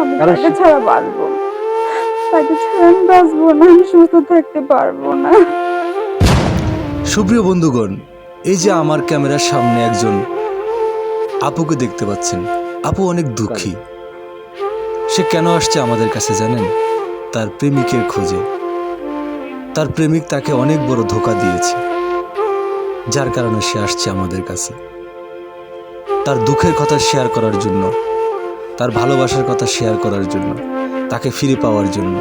আমি তাকে ছাড়া বাঁচবো তাকে ছাড়া আমি বাঁচবো না আমি সুস্থ থাকতে পারব না। সুপ্রিয় বন্ধুগণ এই যে আমার ক্যামেরার সামনে একজন আপুকে দেখতে পাচ্ছেন। আপু অনেক দুঃখী। সে কেন আসছে আমাদের কাছে জানেন? তার প্রেমিকের খোঁজে। তার প্রেমিক তাকে অনেক বড় ধোকা দিয়েছে। যার কারণে সে আসছে আমাদের কাছে। তার দুঃখের কথা শেয়ার করার জন্য তার ভালোবাসার কথা শেয়ার করার জন্য, তাকে ফিরে পাওয়ার জন্য।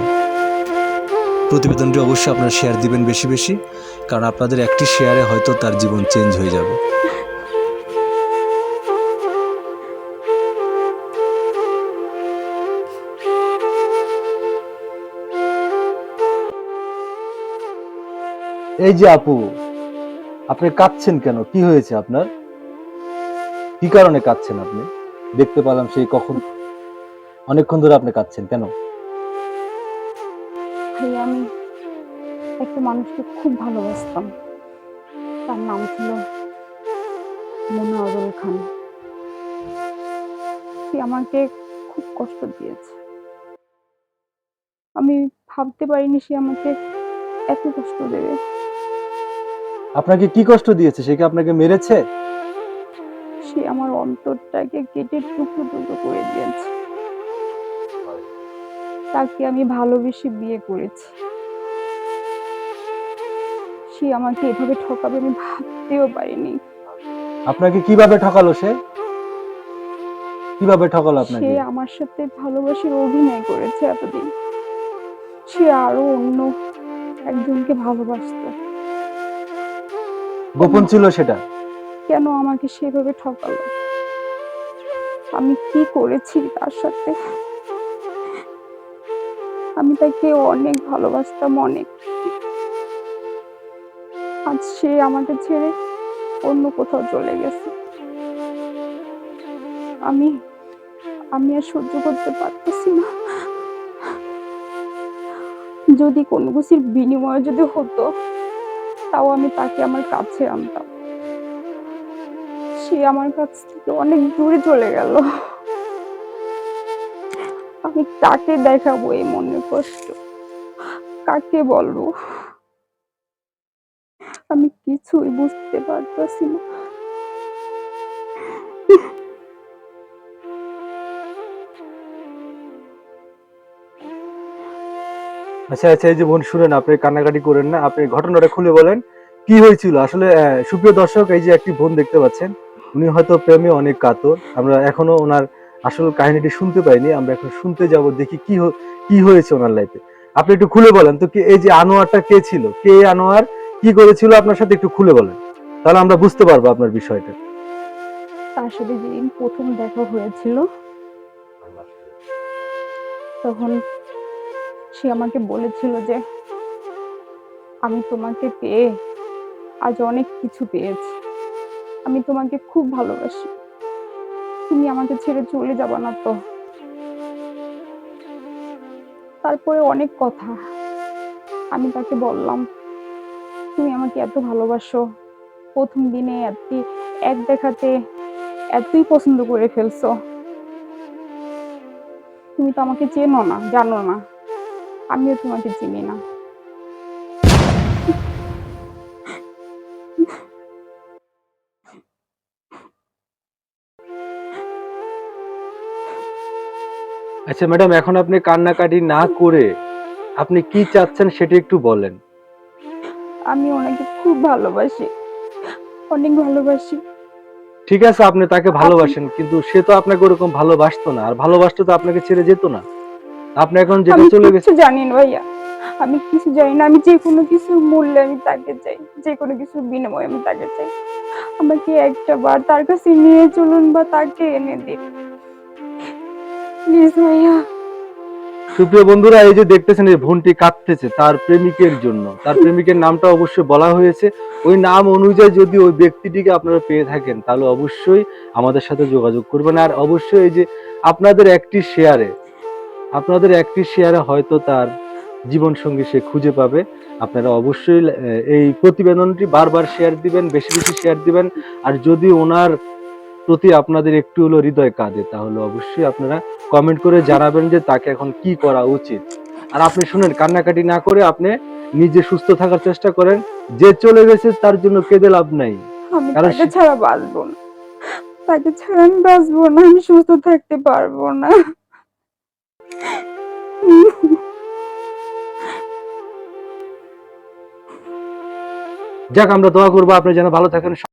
প্রতিবেদনটি অবশ্যই আপনারা শেয়ার দিবেন বেশি বেশি, কারণ আপনাদের একটি শেয়ারে হয়তো তার জীবন চেঞ্জ হয়ে যাবে। এই যে আপু, আপনি কাঁদছেন কেন? কি হয়েছে আপনার? কি কারণে কাঁদছেন আপনি? দেখতে পেলাম সেই কখন। অনেকক্ষণ ধরে আপনি কাঁদছেন কেন? আমি একটা মানুষকে খুব ভালোবাসতাম। তার নাম ছিল মোনাজুল খান। সে আমাকে খুব কষ্ট দিয়েছে। আমি ভাবতে পারিনি সে আমাকে এত কষ্ট দেবে। আপনাকে কি কষ্ট দিয়েছে? সে কি আপনাকে মেরেছে? সে আমার অন্তরটাকে কেটে টুকরো টুকরো করে দিয়েছে। তাকে আমি ভালোবেসে বিয়ে করেছি। সে আমাকে এভাবে ঠকাবে আমি ভাবতেও পারিনি। আপনাকে কীভাবে ঠকালো সে? কীভাবে ঠকালো আপনাকে? সে আমার সাথে ভালোবাসার অভিনয় করেছে এতদিন। সে আরও অন্য একজনকে ভালোবাসতো। গোপন ছিল সেটা? কেন আমাকে সেভাবে ঠকালো? আমি কি করেছি তার সাথে? আমি তাকে অনেক ভালোবাসতাম, অনেক। আজ সে আমাকে ছেড়ে অন্য কোথাও চলে গেছে। আমি আমি আর সহ্য করতে পারতেছি না। যদি কোনো কিছুর বিনিময়ে যদি হতো, তাও আমি তাকে আমার কাছে আনতাম। সে আমার কাছ থেকে অনেক দূরে চলে গেল। আমি কাকে দেখাবো এই মনের কষ্ট? কাকে বলব? আমি কিছুই বুঝতে পারতেছি না। আচ্ছা আচ্ছা এই যে বোন, শুনেন, আপনি কান্নাকাটি করেন না। আপনি ঘটনাটা খুলে বলেন। কি হয়েছিল? আসলে সুপ্রিয় দর্শক, এই যে একটি বোন দেখতে পাচ্ছেন। উনি হয়তো প্রেমে অনেক কাতর। আমরা এখনও ওনার আসল কাহিনীটি শুনতে পাইনি, আমরা এখন শুনতে যাব, দেখি কি কি হয়েছে ওনার লাইফে আপনি একটু খুলে বলেন তো কি, এই যে আনোয়ারটা কে ছিল? কে আনোয়ার? কি করেছিল? আপনার সাথে একটু খুলে বলেন। তাহলে আমরা বুঝতে পারব আপনার বিষয়টা। তার সাথে যেদিন প্রথম দেখা হয়েছিল, তখন সে আমাকে বলেছিল যে, আমি তোমাকে পেয়ে আজ অনেক কিছু পেয়েছি। আমি তোমাকে খুব ভালোবাসি। তুমি আমাকে ছেড়ে চলে যাবা না তো। তারপরে অনেক কথা আমি তাকে বললাম, তুমি আমাকে এত ভালোবাসো। প্রথম দিনে এত, এক দেখাতে এতই পছন্দ করে ফেলছো। তুমি তো আমাকে চেনো না, জানো না। আমিও তোমাকে চিনি না। আচ্ছা ম্যাডাম এখন আপনি কান্নাকাটি না করে আপনি কি চাচ্ছেন সেটা একটু বলেন। আমি ওনাকে খুব ভালোবাসি। অনেক ভালোবাসি। ঠিক আছে আপনি তাকে ভালোবাসেন কিন্তু সে তো আপনাকে ওরকম ভালোবাসতো না আর ভালোবাসতো তো আপনাকে ছেড়ে যেত না। আপনি এখন যেটা চলে গেছে কিছু জানি না ভাইয়া। আমি কিছু জানি না। আমি যে কোনো কিছু মূল্যে আমি তাকে চাই যে কোনো কিছুর বিনিময়ে আমি তাকে চাই। আমাকে একটা বার তার কাছে নিয়ে চলুন বা তাকে এনে দিন। প্লিজ ভাইয়া সুপ্রিয় বন্ধুরা, এই যে দেখতেছেন, এই বোনটি কাঁদতেছে তার প্রেমিকের জন্য। তার প্রেমিকের নামটা অবশ্যই বলা হয়েছে। ওই নাম অনুযায়ী যদি ওই ব্যক্তিটিকে আপনারা পেয়ে থাকেন, তাহলে অবশ্যই আমাদের সাথে যোগাযোগ করবেন। আর অবশ্যই এই যে আপনাদের একটি শেয়ারে, আপনাদের একটি শেয়ারে হয়তো তার জীবন সঙ্গী সে খুঁজে পাবে। আপনারা অবশ্যই এই প্রতিবেদনটি বারবার শেয়ার দিবেন, বেশি বেশি শেয়ার দিবেন। আর যদি ওনার প্রতি আপনাদের একটু হলো হৃদয় কাঁদে তাহলে অবশ্যই আপনারা কমেন্ট করে জানাবেন যে তাকে এখন কি করা উচিত। আর আপনি শুনেন কান্নাকাটি না করে আপনি নিজে সুস্থ থাকার চেষ্টা করেন যে চলে গেছে তার জন্য কেঁদে লাভ নাই। আমি তাকে ছাড়া বাঁচবো না। তাকে ছাড়া আমি বাঁচবো না আমি সুস্থ থাকতে পারব না। যাক আমরা দোয়া করব আপনি যেন ভালো থাকেন